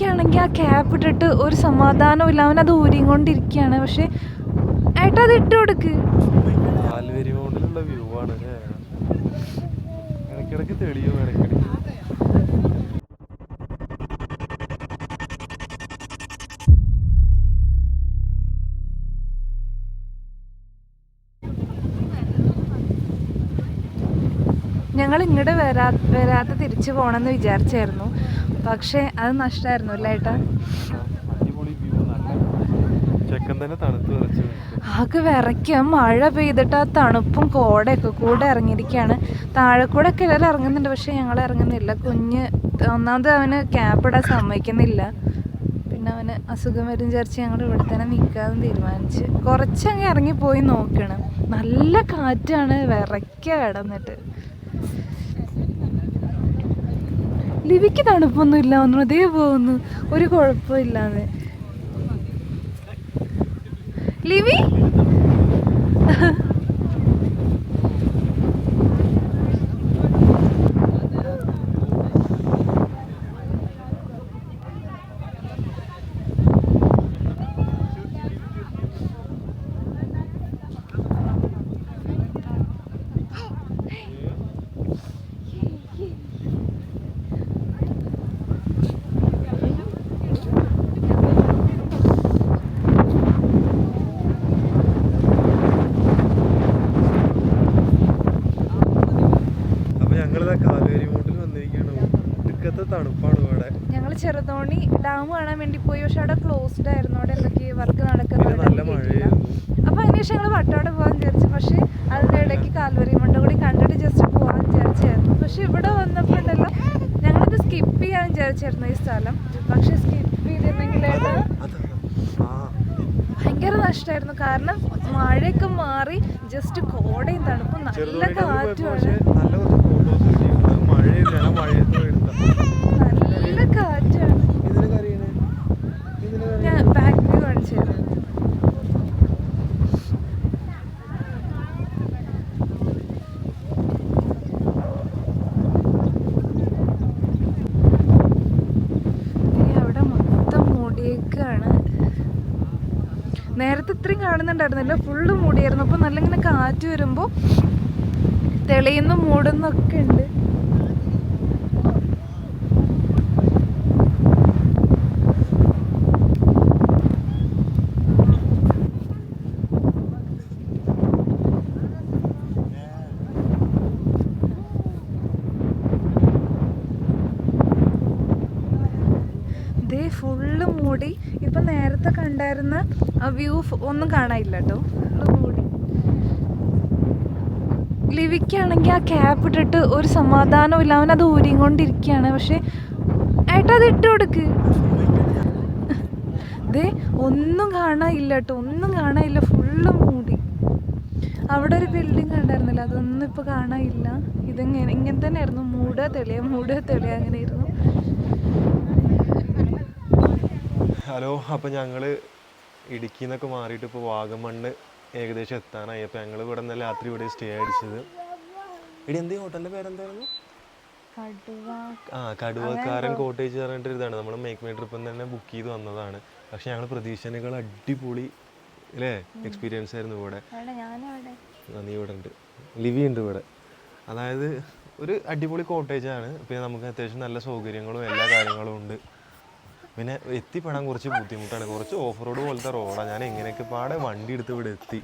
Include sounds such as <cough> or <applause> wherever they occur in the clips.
ലിവിക്കാണെങ്കിൽ ആ ക്യാപ്പ് ഇട്ടിട്ട് ഒരു സമാധാനവും ഇല്ല അവനത് ഊരിക്കൊണ്ടിരിക്കുകയാണ്. പക്ഷെ ഏട്ടാ അത് ഇട്ട് കൊടുക്ക്. ഞങ്ങൾ ഇങ്ങോട്ട് വരാ വരാതെ തിരിച്ചു പോകണമെന്ന് വിചാരിച്ചായിരുന്നു. പക്ഷേ അത് നഷ്ടമായിരുന്നു അല്ലേ ഏട്ടാ? ആകെ വിറയ്ക്കാം. മഴ പെയ്തിട്ട് ആ തണുപ്പും കോടയൊക്കെ കൂടെ ഇറങ്ങിയിരിക്കുകയാണ്. താഴെ കൂടെ ഒക്കെ എല്ലാവരും ഇറങ്ങുന്നുണ്ട് പക്ഷെ ഞങ്ങൾ ഇറങ്ങുന്നില്ല. കുഞ്ഞ് ഒന്നാമത് അവന് ക്യാപ്പ് ഇടാൻ സമ്മതിക്കുന്നില്ല. പിന്നെ അവന് അസുഖം വരും വിചാരിച്ച് ഞങ്ങൾ ഇവിടെ തന്നെ നിൽക്കാമെന്ന് തീരുമാനിച്ച്. കുറച്ചങ്ങ് ഇറങ്ങിപ്പോയി നോക്കണം. നല്ല കാറ്റാണ് വിറയ്ക്ക കിടന്നിട്ട്. ലിവിക്ക് തണുപ്പൊന്നും ഇല്ല ഒന്നും അതേ പോകുന്നു ഒരു കുഴപ്പമില്ലാതെ ലിവി അപ്പൊ ഞങ്ങളിതാ കാൽവരി മൗണ്ടിൽ വന്നിരിക്കുകയാണ് ഒടുക്കത്തെ തണുപ്പാണ് ഇവിടെ ഞങ്ങൾ ചെറുതോണി ഡാം കാണാൻ വേണ്ടി പോയി. പക്ഷെ അവിടെ ക്ലോസ്ഡ് ആയിരുന്നു. അവിടെ എന്തൊക്കെ വർക്ക് നടക്കുന്നുണ്ട് അപ്പൊ അതിനുശേഷം ഞങ്ങൾ വട്ടോടെ പോകാൻ വിചാരിച്ചു. പക്ഷെ അതിന്റെ ഇടയ്ക്ക് കാൽവരി മണ്ട കൂടി കണ്ടിട്ട് ജസ്റ്റ് പോകാൻ വിചാരിച്ചായിരുന്നു. പക്ഷെ ഇവിടെ വന്നപ്പോ ഉണ്ടല്ലോ ഞങ്ങളിത് സ്കിപ്പ് ചെയ്യാൻ വിചാരിച്ചായിരുന്നു ഈ സ്ഥലം. പക്ഷെ സ്കിപ്പ് ചെയ്തിരുന്നെങ്കിൽ ഭയങ്കര നഷ്ടമായിരുന്നു കാരണം മഴയൊക്കെ മാറി ജസ്റ്റ് കോടയും തണുപ്പും നല്ല കാറ്റുമാണ് നല്ല കുറച്ച് ഫോട്ടോസ് കിട്ടിയിട്ടുണ്ട് മഴയില്ല ഞാൻ മഴയത്ത് എടുത്ത നല്ല കാറ്റാണ് ഇതിന് കറിയണേ ഇതിന് കറി ഞാൻ ബാക്ക് വ്യൂ കാണിച്ചു തരാം ദേ അവിടെ മൊത്തം മൂടിയേക്കാണ് നേരത്തെ ഇത്രയും കാണുന്നുണ്ടായിരുന്നില്ല ഫുള്ള് മൂടിയായിരുന്നു. അപ്പൊ നല്ല ഇങ്ങനെ കാറ്റ് വരുമ്പോ തെളിയുന്ന മൂടുന്നൊക്കെ ഉണ്ട്. ഫുള്ള് മൂടി. ഇപ്പൊ നേരത്തെ കണ്ടായിരുന്ന വ്യൂ ഒന്നും കാണാനില്ല കേട്ടോ. ലിവിക്കാണെങ്കിൽ ആ ക്യാപ് ഇട്ടിട്ട് ഒരു സമാധാനവും ഇല്ല. അത് ഊരിക്കൊണ്ടിരിക്കുകയാണ്. പക്ഷെ ഏട്ടാ അത് ഇട്ട് കൊടുക്ക്. ദേ ഒന്നും കാണാനില്ല കേട്ടോ. ഒന്നും കാണാനില്ല. ഫുള്ള് മൂടി. അവിടെ ഒരു ബിൽഡിംഗ് കണ്ടായിരുന്നില്ല. അതൊന്നും ഇപ്പൊ കാണാനില്ല. ഇതെങ്ങനെ? ഇങ്ങനെ തന്നെ തന്നെയായിരുന്നു. മൂടുക തെളിയ? മൂടുക തെളിയ? അങ്ങനെയായിരുന്നു. ഹലോ അപ്പോൾ ഞങ്ങൾ ഇടുക്കിയിൽ നിന്നൊക്കെ മാറിയിട്ട് ഇപ്പോൾ വാഗമണ്ണ് ഏകദേശം എത്താനായി അപ്പോൾ ഞങ്ങൾ ഇവിടെ നിന്ന് രാത്രി ഇവിടെ സ്റ്റേ അടിച്ചത്. ഇടി എന്ത് ഹോട്ടലിന്റെ പേരെന്തായിരുന്നു? ആ കടുവക്കാരൻ കോട്ടേജ് പറഞ്ഞിട്ട് ഇതാണ് നമ്മൾ മേക്ക് മൈ ട്രിപ്പിൽ തന്നെ ബുക്ക് ചെയ്ത് വന്നതാണ്. പക്ഷെ ഞങ്ങൾ പ്രതീക്ഷനേക്കാൾ അടിപൊളി അല്ലേ എക്സ്പീരിയൻസ് ആയിരുന്നു ഇവിടെ. നീ ഇവിടെ ഉണ്ട്. ലിവി ഉണ്ട് ഇവിടെ. അതായത് ഒരു അടിപൊളി കോട്ടേജാണ്. പിന്നെ നമുക്ക് അത്യാവശ്യം നല്ല സൗകര്യങ്ങളും എല്ലാ കാര്യങ്ങളും ഉണ്ട്. പിന്നെ എത്തിപ്പെടാൻ കുറച്ച് ബുദ്ധിമുട്ടാണ്. കുറച്ച് ഓഫ് റോഡ് പോലത്തെ റോഡാണ് ഞാൻ എങ്ങനെയൊക്കെ പാടെ വണ്ടി എടുത്ത് ഇവിടെ എത്തി.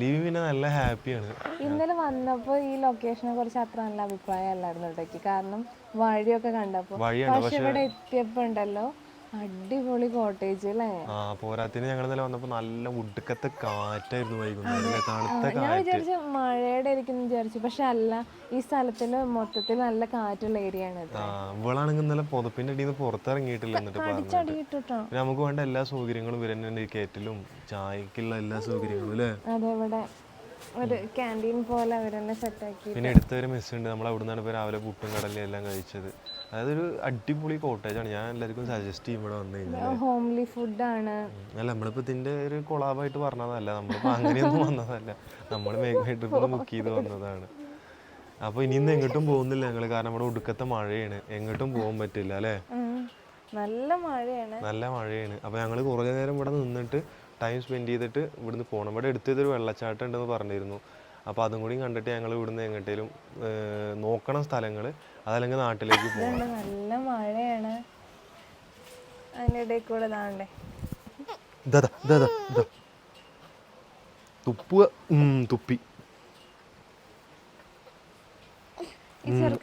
ലീവ് പിന്നെ നല്ല ഹാപ്പിയാണ്. ഇന്നലെ വന്നപ്പോൾ ഈ ലൊക്കേഷനെ കുറിച്ച് അത്ര നല്ല അഭിപ്രായം അല്ലായിരുന്നു കാരണം വഴിയൊക്കെ കണ്ടപ്പോൾ പക്ഷെ ഇവിടെ എത്തിയപ്പോ ഉണ്ടല്ലോ. അടിപൊളി കോട്ടേജ് അല്ലേ? ആ പോരാത്തിന് ഞങ്ങൾ ഇന്നലെ വന്നപ്പോ നല്ല ഉടുക്കത്തെ കാറ്റായിരുന്നു വൈകുന്നേരം? തണുത്ത ഞാൻ വിചാരിച്ചു മഴയുടെ ആയിരിക്കും വിചാരിച്ചു. പക്ഷെ അല്ല ഈ സ്ഥലത്തിൽ മൊത്തത്തിൽ നല്ല കാറ്റുള്ള ഏരിയ ആണ് ഇത്. ആ ഇവളാണെങ്കിൽ ഇന്നലെ പുതപ്പിന്റെ അടിയിൽ നിന്ന് പുറത്തിറങ്ങിയിട്ടില്ല എന്നിട്ട് പറഞ്ഞിട്ട്. പിന്നെ നമുക്ക് വേണ്ട എല്ലാ സൗകര്യങ്ങളും ഇവരെന്നെ കേറ്റിലും ചായക്കുള്ള എല്ലാ സൗകര്യങ്ങളും അല്ലേ? അതെ ഇവിടെ ഒരു ക്യാന്റീൻ പോലെ അവരെന്നെ സെറ്റാക്കി പിന്നെ അടുത്തൊരു മെസ്സ് ഉണ്ട്. നമ്മൾ അവിടെ നിന്നാണ് ഇപ്പോൾ രാവിലെ പുട്ടും കടലയും എല്ലാം കഴിച്ചത്. അതായത് അടിപൊളി കോട്ടേജ് ആണ്. ഞാൻ എല്ലാവർക്കും സജസ്റ്റ് ചെയ്യും ഇവിടെ വന്നു കഴിഞ്ഞാൽ ഹോംലി ഫുഡാണ് അല്ല നമ്മളിപ്പോൾ ഇതിന്റെ ഒരു കൊളാബായിട്ട് പറഞ്ഞതല്ല. നമ്മളിപ്പോൾ അങ്ങനെയൊന്നും വന്നതല്ല. നമ്മൾ മേഘമായിട്ട് ബുക്ക് ചെയ്ത് വന്നതാണ്. അപ്പൊ ഇനിയൊന്നും എങ്ങോട്ടും പോകുന്നില്ല ഞങ്ങൾ. കാരണം ഇവിടെ ഒടുക്കത്തെ മഴയാണ്. എങ്ങോട്ടും പോകാൻ പറ്റില്ല അല്ലേ? നല്ല മഴയാണ്. നല്ല മഴയാണ്. അപ്പോൾ ഞങ്ങൾ കുറേ നേരം ഇവിടെ നിന്നിട്ട് ടൈം സ്പെൻഡ് ചെയ്തിട്ട് ഇവിടുന്ന് പോകണം ഇവിടെ അടുത്തൊരു വെള്ളച്ചാട്ടം ഉണ്ടെന്ന് പറഞ്ഞിരുന്നു. അപ്പോൾ അതും കൂടി കണ്ടിട്ട് ഞങ്ങൾ ഇവിടുന്ന് എങ്ങോട്ടേലും നോക്കണ സ്ഥലങ്ങൾ അതല്ലെങ്കിൽ നാട്ടിലേക്ക് പോകണം നല്ല മഴയാണ്. അതിന്റെ ഇടയിൽ കൂടെ താണ്ടേ തുപ്പുക തുപ്പി. ഈ ഒന്നും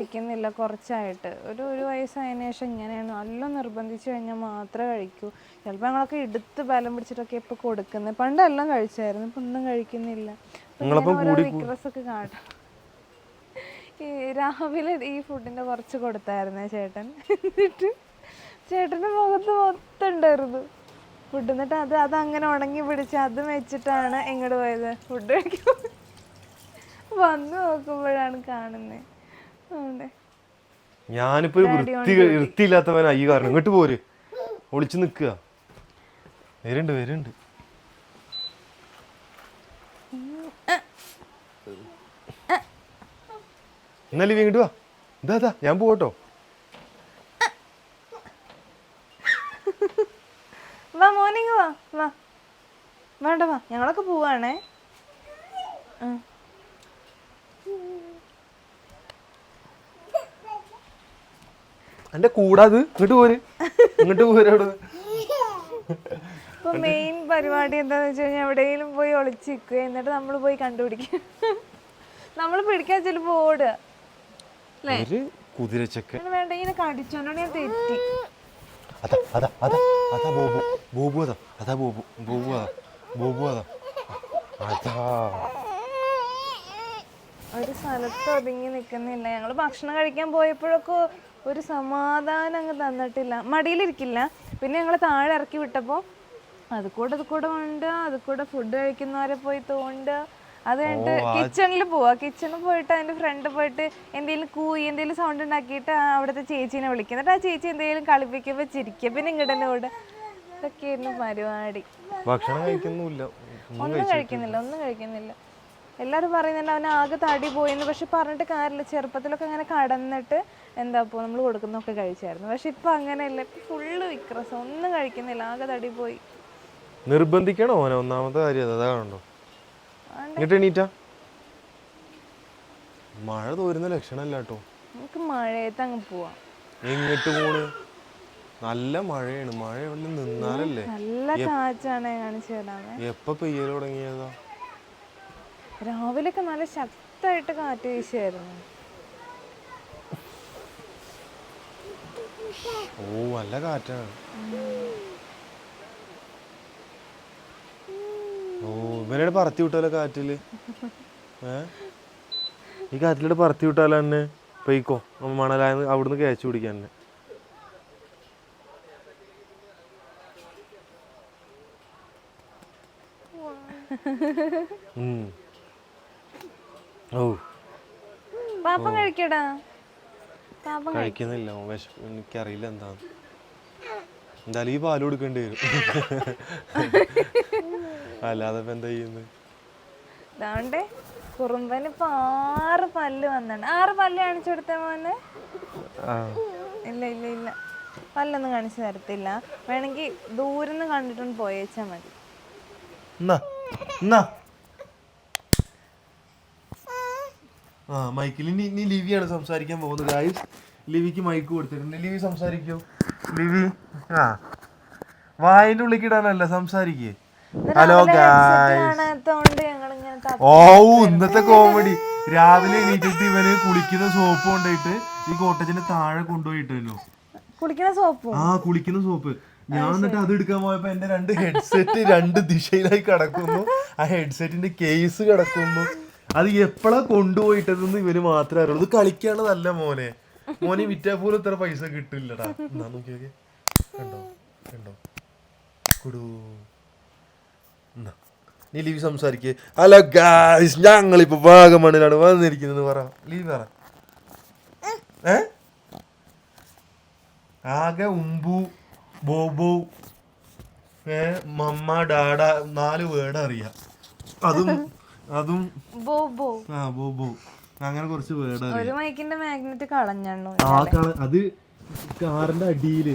കഴിക്കുന്നില്ല കുറച്ചായിട്ട്. ഒരു ഒരു വയസ്സായതിനു ശേഷം ഇങ്ങനെയാണ്. നല്ല നിർബന്ധിച്ചു കഴിഞ്ഞാൽ മാത്രമേ കഴിക്കൂ. ചിലപ്പോൾ ഞങ്ങളൊക്കെ എടുത്ത് ബലം പിടിച്ചിട്ടൊക്കെ ഇപ്പൊ കൊടുക്കുന്നത് പണ്ടെല്ലാം കഴിച്ചായിരുന്നു. ഇപ്പൊ ഒന്നും കഴിക്കുന്നില്ല. വീക്ക്നെസ് ഒക്കെ കാണാം. ഈ രാവിലെ ഈ ഫുഡിന്റെ കുറച്ച് കൊടുത്തായിരുന്നേ ചേട്ടൻ. എന്നിട്ട് ചേട്ടന്റെ മുഖത്ത് മൊത്തം ഉണ്ടായിരുന്നു. ഫുഡ് എന്നിട്ട് അത് അത് അങ്ങനെ ഉണങ്ങി പിടിച്ച് അത് വെച്ചിട്ടാണ് എങ്ങോട്ട് പോയത്. ഫുഡ് കഴിക്കാൻ. വന്നു നോക്കുമ്പോഴാണ് കാണുന്നത് ഞാനിപ്പോ ഒരു വൃത്തി വൃത്തിയില്ലാത്തവനാ ഈ കാരണം. ഇങ്ങോട്ട് പോര്. ഒളിച്ചു നിക്കുക വരുന്നുണ്ട് വരുന്നുണ്ട് എന്നാലും ഇങ്ങോട്ട് വാ. ഇതാ ഇതാ ഞാൻ പോകട്ടോ വാ മോർണിംഗ് വാ വാ. വേണ്ട വാ. ഞങ്ങളൊക്കെ പോവാണേ. ഉം. എന്റെ കൂടെ കൂടാത് ഇങ്ങോട്ട് പോര്. ഇങ്ങോട്ട് പോരോട് ഇപ്പൊ മെയിൻ പരിപാടി എന്താന്ന് വെച്ച് കഴിഞ്ഞാൽ എവിടെയെങ്കിലും പോയി ഒളിച്ചിരിക്കുക. എന്നിട്ട് നമ്മൾ പോയി കണ്ടുപിടിക്കും നമ്മൾ പിടിക്കാൻ ചിലപ്പോ ഓടുക. അല്ലേ? ഒരു വേണ്ട ഇങ്ങനെ ഞാൻ തെറ്റി. അതാ അതാ അതാ അതാ ബോബു. ബോബു അതാ അതാ ബോബു. ബോബു അതാ ബോബു അതാ. അതാ. ഒരു സ്ഥലത്ത് ഒതുങ്ങി നിൽക്കുന്നില്ല ഞങ്ങൾ ഭക്ഷണം കഴിക്കാൻ പോയപ്പോഴൊക്കെ ഒരു സമാധാനം അങ്ങ് തന്നിട്ടില്ല. മടിയിലിരിക്കില്ല. പിന്നെ ഞങ്ങൾ താഴെ ഇറക്കി വിട്ടപ്പോൾ അത് കൂടെ അത് കൂടെ ഉണ്ട് അത് കൂടെ ഫുഡ് കഴിക്കുന്നവരെ പോയി തോണ്ട്. അത് കഴിഞ്ഞിട്ട് കിച്ചണിൽ പോവാ. കിച്ചണിൽ പോയിട്ട് അതിന്റെ ഫ്രണ്ട് പോയിട്ട് എന്തെങ്കിലും കൂയി എന്തെങ്കിലും സൗണ്ട് ഉണ്ടാക്കിയിട്ട് അവിടുത്തെ ചേച്ചീനെ വിളിക്കും. എന്നിട്ട് ആ ചേച്ചി എന്തെങ്കിലും കളിപ്പിക്കുമ്പോൾ ചിരിക്കുക പിന്നെ ഇങ്ങടന്നെ കൂടെ ഇതൊക്കെയായിരുന്നു പരിപാടി. ഭക്ഷണം കഴിക്കുന്നില്ല ഒന്നും കഴിക്കുന്നില്ല ഒന്നും കഴിക്കുന്നില്ല. എല്ലാവരും പറയുന്നുണ്ട് അവൻ ആകെ തടി പോയെന്ന്. പക്ഷെ പറഞ്ഞിട്ട് കാര്യമില്ല. ചെറുപ്പത്തിലൊക്കെ അങ്ങനെ കടന്നിട്ട് എന്താ ഇപ്പോൾ നമ്മൾ കൊടുക്കുന്നൊക്കെ കഴിച്ചായിരുന്നു. പക്ഷെ ഇപ്പൊ അങ്ങനെയല്ല. ഫുള്ള് വിക്രസം. ഒന്നും കഴിക്കുന്നില്ല. ആകെ തടി പോയി. നിർബന്ധിക്കണോ ഓനെ ഒന്നാമത്തെ കാര്യം അതാണോ ഇങ്ങോട്ട് എണീറ്റാ? മഴ തോരുന്ന ലക്ഷണമല്ല കേട്ടോ. നമുക്ക് മഴയത്ത് അങ്ങ് പോവാം. എങ്ങോട്ട് പോണ്? നല്ല മഴയാണ്. മഴ എവിടെ നിന്നാലല്ലേ? നല്ല കാറ്റാണ് കാണിച്ചു തരാമേ. എപ്പ പെയ്യൽ തുടങ്ങിയതാ? രാവിലെയൊക്കെ നല്ല ശക്തമായിട്ട് കാറ്റ് വീശായിരുന്നു. ഓ നല്ല കാറ്റാണ് ഓ ഇവനോട് പറത്തി വിട്ടാലോ കാറ്റിൽ? ഏ? ഈ കാറ്റിലൂടെ പറത്തി വിട്ടാലോ തന്നെ പെയ്ക്കോ മണലായ അവിടുന്ന് കയച്ചു പിടിക്കാൻ തന്നെ. ഓ. പാപ്പം കഴിക്കടാ? കഴിക്കുന്നില്ല. ഓൻ വിശ എനിക്കറിയില്ല എന്താ എന്തായാലും ഈ പാൽ കൊടുക്കേണ്ടി വരും. അല്ലാതെ എന്താ ചെയ്യുന്നത് ഇതാണ്ടേ കുറുമ്പന് ഇപ്പൊ ആറ് പല്ല് വന്നാണ് ആറ് പല്ല് കാണിച്ചു കൊടുത്ത മോനെ? ഇല്ല ഇല്ല ഇല്ല. പല്ലൊന്നും കാണിച്ചു തരത്തില്ല. വേണമെങ്കിൽ ദൂരം കണ്ടിട്ടൊന്ന് പോയേച്ചാ മതി. എന്നാ എന്നാ. ആ മൈക്കിൽ. ഇനി ഇനി ലിവിയാണ് സംസാരിക്കാൻ പോകുന്നത് ഗായ്സ് ലിവിക്ക് മൈക്ക് കൊടുത്തിട്ടുണ്ട്. ലിവി സംസാരിക്കൂ. ലിവി ആ. വായന്റെ ഉള്ളിക്കിടാനല്ല ഇടാനല്ല സംസാരിക്കേ ഹലോ ഗായ്സ് ഓ ഇന്നത്തെ കോമഡി രാവിലെ എണീറ്റിട്ട് ഇവന് കുളിക്കുന്ന സോപ്പ് കൊണ്ടുപോയിട്ട് ഈ കോട്ടേജിന്റെ താഴെ കൊണ്ടുപോയിട്ടല്ലോ. കുളിക്കുന്ന സോപ്പ് ആ കുളിക്കുന്ന സോപ്പ് ഞാൻ എന്നിട്ട് അത് എടുക്കാൻ പോയപ്പോ എന്റെ രണ്ട് ഹെഡ്സെറ്റ് രണ്ട് ദിശയിലായി കിടക്കുന്നു. ആ ഹെഡ്സെറ്റിന്റെ കേസ് കിടക്കുന്നു. അത് എപ്പോഴാ കൊണ്ടുപോയിട്ടതെന്ന് ഇവന് മാത്രമേ അറിയുള്ളൂ. ഇത് കളിക്കാനുള്ളതല്ല മോനെ. മോനെ വിറ്റാ പോലും ഇത്ര പൈസ കിട്ടില്ലടാ. എന്നാ നോക്കിയൊക്കെ കണ്ടോ? കണ്ടോ? കുടൂ. നീ ലീവ് സംസാരിക്കേ. ഹലോ ഗായ്സ് ഞങ്ങളിപ്പോ വാഗമണ്ണിലാണ് വന്നിരിക്കുന്നത് പറ. ലീവ് പറ. ആകെ ഉമ്പു ബോബു ഏ മമ്മ ഡാഡ നാല് വേർഡ് അറിയാം. അതും അതും ബോബോ ആ ബോബോ അങ്ങനെ കുറച്ച് വേർഡ് ഒരു മൈക്കിന്റെ മാഗ്നറ്റ് കളഞ്ഞു ആ കള അത് കാറിന്റെ അടിയിൽ.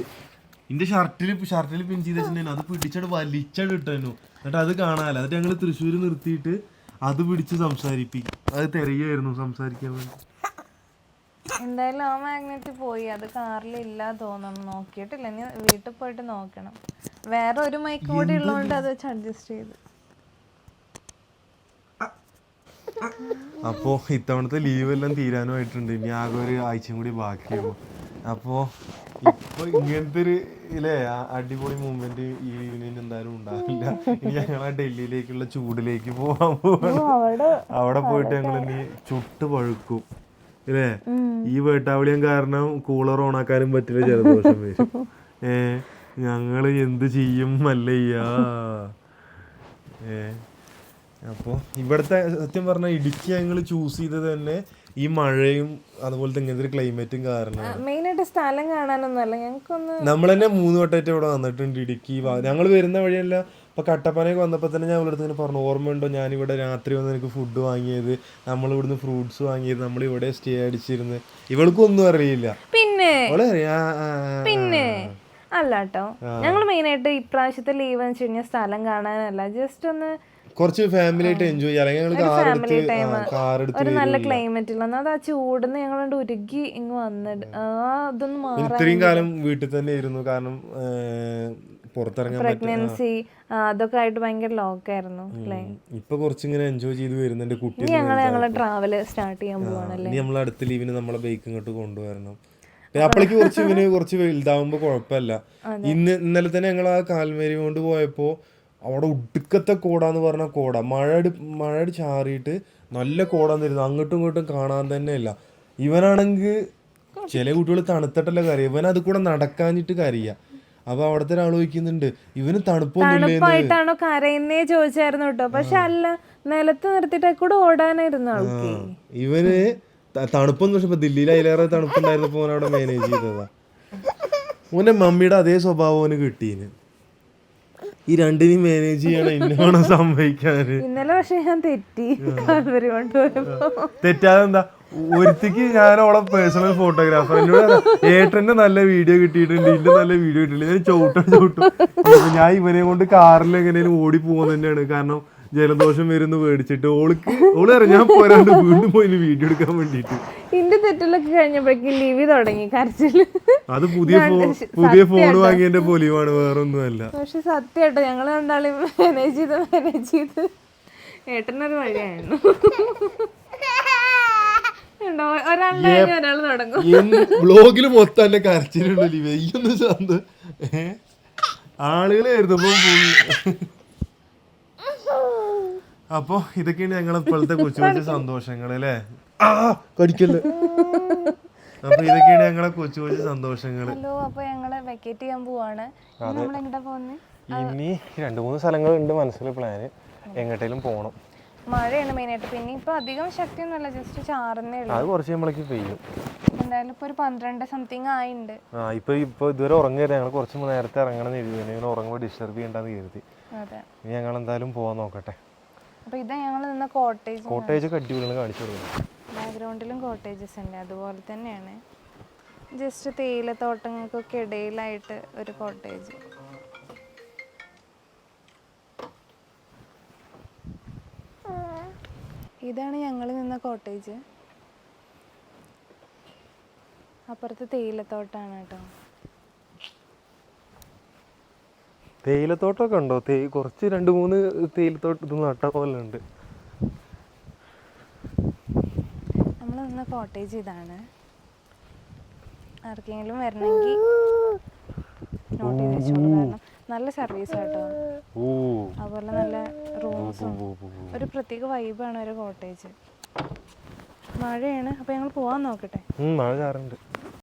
എന്റെ ഷർട്ടിൽ ഷർട്ടിൽ പിൻ ചെയ്ത് വെച്ചിട്ടുണ്ടായിരുന്നു അത് പിടിച്ചോട് വലിച്ചത് ഇട്ടു എന്നിട്ട് അത് കാണാല്ല. എന്നിട്ട് ഞങ്ങൾ തൃശ്ശൂർ നിർത്തിയിട്ട് അത് പിടിച്ച് സംസാരിപ്പിക്കും അത് തെറിയായിരുന്നു സംസാരിക്കാൻ വേണ്ടി. എന്തായാലും ആ മാഗ്നറ്റ് പോയി. അത് കാറിൽ ഇല്ല തോന്നുന്നു നോക്കിയിട്ടില്ല. ഇനി വീട്ടിൽ പോയിട്ട് നോക്കണം. വേറെ ഒരു മൈക്ക് കൂടി ഉള്ളതുകൊണ്ട് അത് വെച്ച് അഡ്ജസ്റ്റ് ചെയ്ത്. അപ്പോ ഇത്തവണത്തെ ലീവ് എല്ലാം തീരാനുമായിട്ടുണ്ട് ഇനി ആകെ ഒരു ആഴ്ചയും കൂടി ബാക്കിയുള്ളൂ അപ്പോ ഇപ്പൊ ഇങ്ങനത്തെ ഒരു ഇല്ലേ അടിപൊളി മൂവ്മെന്റ് ഈ ഇനി എന്തായാലും ഉണ്ടാവില്ല. ഇനി ഞങ്ങൾ ആ ഡൽഹിയിലേക്കുള്ള ചൂടിലേക്ക് പോവാൻ പോവാണ്. അവിടെ പോയിട്ട് ഞങ്ങൾ ഇനി ചുട്ട് പഴുക്കും. ഇല്ലേ? ഈ വേട്ടാവളിയം കാരണം കൂളർ ഓണാക്കാനും പറ്റില്ല ജലദോഷം വരും. ഏ ഞങ്ങൾ എന്ത് ചെയ്യും? അല്ലയ്യാ ഏ അപ്പോൾ ഇവിടുത്തെ സത്യം പറഞ്ഞാൽ ഇടുക്കി ഞങ്ങൾ ചൂസ് ചെയ്തത് തന്നെ ഈ മഴയും അതുപോലത്തെ ഇങ്ങനത്തെ ഒരു ക്ലൈമറ്റും കാരണം മെയിനായിട്ട് സ്ഥലം കാണാനൊന്നുമല്ല ഞങ്ങൾക്കൊന്ന് നമ്മൾ തന്നെ മൂന്ന് വട്ടമായിട്ട് ഇവിടെ വന്നിട്ടുണ്ട് ഇടുക്കി ഞങ്ങൾ വരുന്ന വഴിയല്ല. ഇപ്പൊ കട്ടപ്പനയൊക്കെ വന്നപ്പോൾ തന്നെ ഞാൻ ഇവിടുത്തെ ഇങ്ങനെ പറഞ്ഞു ഓർമ്മയുണ്ടോ ഞാനിവിടെ രാത്രി വന്ന് എനിക്ക് ഫുഡ് വാങ്ങിയത്? നമ്മൾ ഇവിടുന്ന് ഫ്രൂട്ട്സ് വാങ്ങിയത് നമ്മൾ ഇവിടെ സ്റ്റേ അടിച്ചിരുന്ന്. ഇവൾക്കും ഒന്നും അറിയില്ല. പിന്നെ. പിന്നെ? അല്ല കേട്ടോ ഞങ്ങൾ മെയിനായിട്ട് ഇപ്രാവശ്യത്തെ ലീവ് എന്ന് വെച്ച് കഴിഞ്ഞാൽ സ്ഥലം കാണാനല്ല. ജസ്റ്റ് ഒന്ന് കുറച്ച് ഫാമിലി ആയിട്ട് എൻജോയ് ചെയ്യാം. അല്ലെങ്കിൽ ഞങ്ങൾ കാർ എടുത്ത് കാർ എടുത്ത് ഒരു നല്ല ക്ലൈമറ്റ് ഇല്ല അത് ആ ചൂടുന്ന് ഞങ്ങൾ ഉരുകി ഇങ്ങ് വന്നിട്ട് ആ മാറാൻ ഇത്രയും കാലം വീട്ടിൽ തന്നെ ഇരുന്നു. കാരണം പുറത്തിറങ്ങാൻ പ്രഗ്നൻസി അതൊക്കെ ആയിട്ട് ഭയങ്കര ലോക്കായിരുന്നു ഇപ്പൊ കുറച്ചിങ്ങനെ എൻജോയ് ചെയ്ത് വരുന്നുണ്ട് കുട്ടി ഞങ്ങൾ ഞങ്ങളെ ട്രാവൽ സ്റ്റാർട്ട് ചെയ്യാൻ പോവാണല്ലേ നമ്മൾ അടുത്ത ലീവിന് നമ്മളെ ബൈക്ക് ഇങ്ങോട്ട് കൊണ്ടുവരണം. അപ്പോഴേക്ക് കുറച്ച് ഇവന് കുറച്ച് വലുതാവുമ്പോ കുഴപ്പമില്ല. ഇന്ന് ഇന്നലെ തന്നെ ഞങ്ങൾ ആ കാൽമേരി കൊണ്ട് പോയപ്പോ അവിടെ ഒടുക്കത്തെ കോടാന്ന് പറഞ്ഞ കോട. മഴ മഴ ചാറിയിട്ട് നല്ല കോടാന്നിരുന്നു അങ്ങോട്ടും ഇങ്ങോട്ടും കാണാൻ തന്നെ ഇല്ല ഇവനാണെങ്കിൽ ചില കുട്ടികൾ തണുത്തിട്ടല്ല കാര്യം. ഇവൻ അത് കൂടെ നടക്കാനിട്ട് കരയുക അപ്പൊ അവിടത്തെ ഒരാൾ ചോദിക്കുന്നുണ്ട് ഇവന് തണുപ്പായിട്ടാണോ കരയുന്നേ ചോദിച്ചായിരുന്നു കേട്ടോ. പക്ഷെ അല്ല നിലത്ത് നിർത്തിട്ട് കൂടെ ഓടാനായിരുന്നു ഇവന് തണുപ്പൊന്നും പക്ഷെ ദില്ലിയിൽ അതിലേറെ തണുപ്പുണ്ടായിരുന്നപ്പോ അവിടെ മാനേജ് ചെയ്തതാ. ഓന്റെ മമ്മിയുടെ അതേ സ്വഭാവം ഓന് കിട്ടീന്. ഈ രണ്ടിനെയും മാനേജ് ചെയ്യണം ഇന്നോണം സംഭവിക്കാൻ ഇന്നലെ പക്ഷെ ഞാൻ തെറ്റി. കാൽവരി കൊണ്ടുപോയപ്പോ തെറ്റാതെ എന്താ ഒരുത്തിക്ക് ഞാൻ അവളെ പേഴ്സണൽ ഫോട്ടോഗ്രാഫർ എന്നോട് ഏട്ടന്റെ നല്ല വീഡിയോ കിട്ടിയിട്ടുണ്ട് ഇന്റെ നല്ല വീഡിയോ കിട്ടിയിട്ടുണ്ട്. ഞാൻ ചവിട്ടും ചവിട്ടും ഞാൻ ഇവനെ കൊണ്ട് കാറിൽ എങ്ങനെയും ഓടി പോകുന്നതന്നെയാണ് കാരണം ജലദോഷം വരുന്നു പേടിച്ചിട്ട് ഓൾക്ക് ഓൾ അറിയാം ഞാൻ പോരാണ്ട് വീണ്ടും പോയി വീഡിയോ എടുക്കാൻ വേണ്ടിട്ട് ഇന്റെ തെറ്റിലൊക്കെ കഴിഞ്ഞപ്പോഴേക്കും ലിവി തുടങ്ങി കരച്ചിൽ. അത് പുതിയ ഫോൺ പുതിയ ഫോൺ വാങ്ങിയതിന്റെ പൊലിവാണ് വേറൊന്നുമല്ല. പക്ഷെ സത്യമായിട്ടോ ഞങ്ങൾ രണ്ടാളും മാനേജ് ചെയ്ത് മാനേജ് ചെയ്ത്. ഏട്ടനൊരു വഴിയായിരുന്നു ബ്ലോഗിൽ മൊത്തം എന്റെ കരച്ചിലുണ്ടല്ലോ ആളുകളായിരുന്നു ഇപ്പൊ full. അപ്പൊ ഇതൊക്കെയാണ് ഞങ്ങൾ ഇപ്പോഴത്തെ <laughs> കൊച്ചു കൊച്ചു സന്തോഷങ്ങൾ അല്ലേ? ആ കടിക്കല്ലേ? അപ്പൊ ഇതൊക്കെയാണ് ഞങ്ങളെ കൊച്ചു കൊച്ചു സന്തോഷങ്ങൾ ഹലോ അപ്പൊ ഞങ്ങൾ വെക്കേറ്റ് ചെയ്യാൻ പോവാണ്. നമ്മൾ എങ്ങോട്ടാ പോകുന്നത് ഇനി രണ്ട് മൂന്ന് സ്ഥലങ്ങളുണ്ട് മനസ്സിൽ പ്ലാന് എങ്ങോട്ടേലും പോണം. മഴയാണ് മെയിനായിട്ട്. പിന്നെ ഇപ്പൊ അധികം ശക്തിയൊന്നുമല്ല ജസ്റ്റ് ചാറുന്നേ ഉള്ളൂ. അത് കുറച്ച് നമ്മളേക്ക് പെയ്യും. എന്തായാലും ഇപ്പൊ ഒരു പന്ത്രണ്ട് സംതിങ് ആയിണ്ട്. ആ ഇപ്പൊ ഇപ്പൊ ഇതുവരെ ഉറങ്ങിയത് ഞങ്ങൾ കുറച്ച് നേരത്തെ ഇറങ്ങണം എന്ന് കരുതി. ഇങ്ങനെ ഉറങ്ങുമ്പോൾ ഡിസ്റ്റർബ് ചെയ്യണ്ടെന്ന് കരുതി. അതെ. ഇനി ഞങ്ങൾ എന്തായാലും പോവാൻ നോക്കട്ടെ. അപ്പൊ ഇതാ ഞങ്ങൾ നിന്ന കോട്ടേജ് കോട്ടേജ് ഒക്കെ അടിപൊളിയാണ് കാണിച്ചു കൊടുക്കുന്നത് ബാക്ക്ഗ്രൗണ്ടിലും കോട്ടേജസ് ഉണ്ട് അതുപോലെ തന്നെയാണ്. ജസ്റ്റ് തേയില തോട്ടങ്ങൾക്കൊക്കെ ഇടയിലായിട്ട് ഒരു കോട്ടേജ് ഇതാണ് ഞങ്ങൾ നിന്ന കോട്ടേജ് അപ്പുറത്ത് തേയിലത്തോട്ടാണ് കേട്ടോ. തേയിലത്തോട്ടമൊക്കെ ഉണ്ടോ? തേ കുറച്ച് രണ്ട് മൂന്ന് തേയിലത്തോട്ട് ഇത് നട്ട പോലെ ഉണ്ട്. നമ്മൾ നിന്ന കോട്ടേജ് ഇതാണ്. ആർക്കെങ്കിലും വരണമെങ്കിൽ നോട്ട് ചെയ്ത് കാരണം നല്ല സർവീസ് കേട്ടോ. അതുപോലെ നല്ല റൂംസും ഒരു പ്രത്യേക വൈബാണ് ഒരു കോട്ടേജ് മഴയാണ് അപ്പൊ ഞങ്ങൾ പോവാൻ നോക്കട്ടെ. മഴ ചാറുണ്ട്.